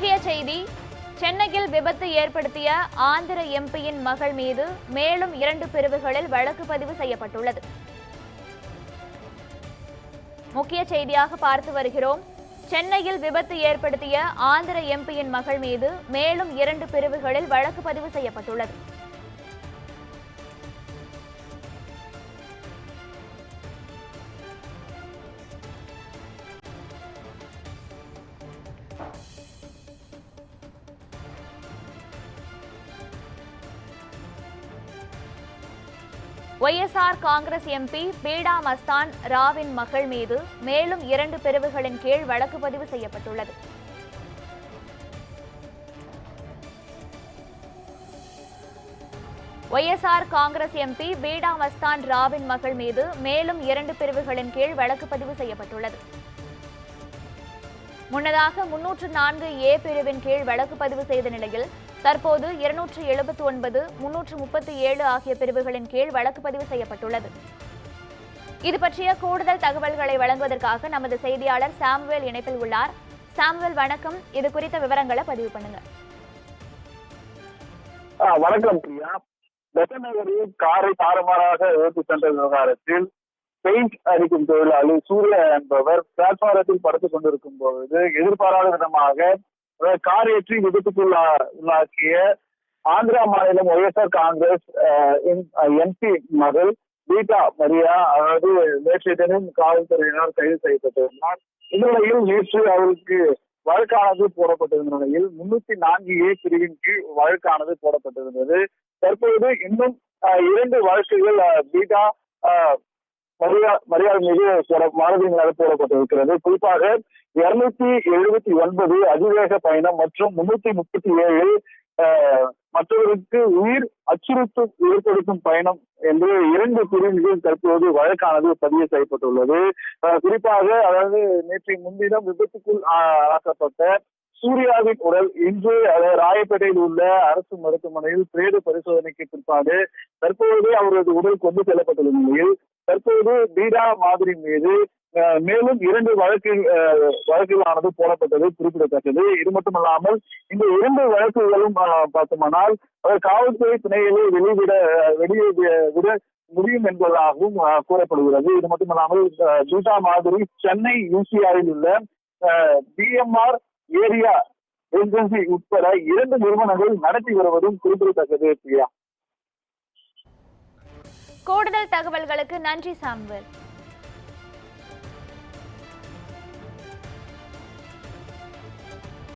முக்கிய செய்தி சென்னையில் விபத்து ஏற்படுத்திய ஆந்திர எம்பியின் மகள் மீது மேலும் இரண்டு பிரிவுகளில் வழக்கு பதிவு செய்யப்பட்டுள்ளது. முக்கிய செய்தியாக பார்த்து வருகிறோம். சென்னையில் விபத்து ஏற்படுத்திய ஆந்திர எம்பியின் மகள் மீது மேலும் இரண்டு பிரிவுகளில் வழக்கு பதிவு செய்யப்பட்டுள்ளது. ஒய்எஸ்ஆர் காங்கிரஸ் எம்பி பீடா மஸ்தான் ராவின் மகள் மீது மேலும் இரண்டு பிரிவுகளின் கீழ் வழக்கு பதிவு செய்யப்பட்டுள்ளது. ஒய்எஸ்ஆர் காங்கிரஸ் எம்பி பீடா மஸ்தான் ராவின் மகள் மீது மேலும் இரண்டு பிரிவுகளின் கீழ் வழக்கு பதிவு செய்யப்பட்டுள்ளது. முன்னதாக முன்னூற்று நான்கு ஏ பிரிவின் கீழ் வழக்கு பதிவு செய்த நிலையில் தற்போது இருநூற்று எழுபத்தி ஒன்பது முன்னூற்று முப்பத்தி ஏழு ஆகிய பிரிவுகளின் கீழ் வழக்கு பதிவு செய்யப்பட்டுள்ளது. இது பற்றிய கூடுதல் தகவல்களை வழங்குவதற்காக நமது செய்தியாளர் சாமுவேல் இணைப்பில் உள்ளார். சாமுவேல் வணக்கம். இது குறித்த விவரங்களை பதிவு பண்ணுங்க. வணக்கம் பிரியா. தசநகரில் காரை தாறுமாறாக ஓட்டி சென்ற விவகாரத்தில் பெயிண்ட் அடிக்கும் தொழிலாளி சூர்யா என்பவர் பிளாட்பாரத்தில் படுத்துக் கொண்டிருக்கும் பொழுது எதிர்பாராத விதமாக அதாவது கார் ஏற்றி விபத்துக்குள்ளா உள்ளாக்கிய ஆந்திரா மாநிலம் ஒய்எஸ்ஆர் காங்கிரஸ் எம்பி மகள் பீட்டா மரியா அதாவது நேற்றைய தினம் காவல்துறையினர் கைது செய்யப்பட்டிருந்தார். இந்நிலையில் நேற்று அவருக்கு வழக்கானது போடப்பட்டிருந்த நிலையில் முன்னூத்தி நான்கு ஏ பிரிவின் கீழ் வழக்கானது போடப்பட்டிருந்தது. தற்போது இன்னும் அஹ், இரண்டு வழக்குகள் அஹ், பீட்டா மரியாதை மீது போட மறுபடியும் போடப்பட்டிருக்கிறது. குறிப்பாக இருநூத்தி எழுபத்தி ஒன்பது அதிவேக பயணம் மற்றும் முன்னூத்தி முப்பத்தி ஏழு மற்றவருக்கு உயிர் அச்சுறுத்தும் ஏற்படுத்தும் பயணம் என்று இரண்டு பிரிவுகளில் தற்போது வழக்கானது பதிவு செய்யப்பட்டுள்ளது. குறிப்பாக அதாவது நேற்று முன்தினம் விபத்துக்குள் ஆக்கப்பட்ட சூர்யாவின் உடல் இன்று அதாவது ராயப்பேட்டையில் உள்ள அரசு மருத்துவமனையில் பிரேத பரிசோதனைக்கு பிற்பாடு தற்போது அவரது உடல் கொண்டு செல்லப்பட்டுள்ள நிலையில் தற்போது பீடா மாதிரி மீது அஹ், மேலும் இரண்டு வழக்கு வழக்குகளானது போடப்பட்டது குறிப்பிடத்தக்கது. இது மட்டுமல்லாமல் இந்த இரண்டு வழக்குகளும் பார்த்தோமானால் அதாவது காவல்துறை துணையிலே வெளிவிட வெளியே விட முடியும் என்பதாகவும் கூறப்படுகிறது. இது மட்டுமல்லாமல் அஹ், பீட்டா மாதிரி சென்னை யூசிஆரில் உள்ள பிஎம்ஆர் ஏரியா ஏஜென்சி உட்பட இரண்டு நிறுவனங்கள் நடத்தி வருவதும் குறிப்பிடத்தக்கது பிரியா. கூடுதல் தகவல்களுக்கு நன்றி சாம்வெல்.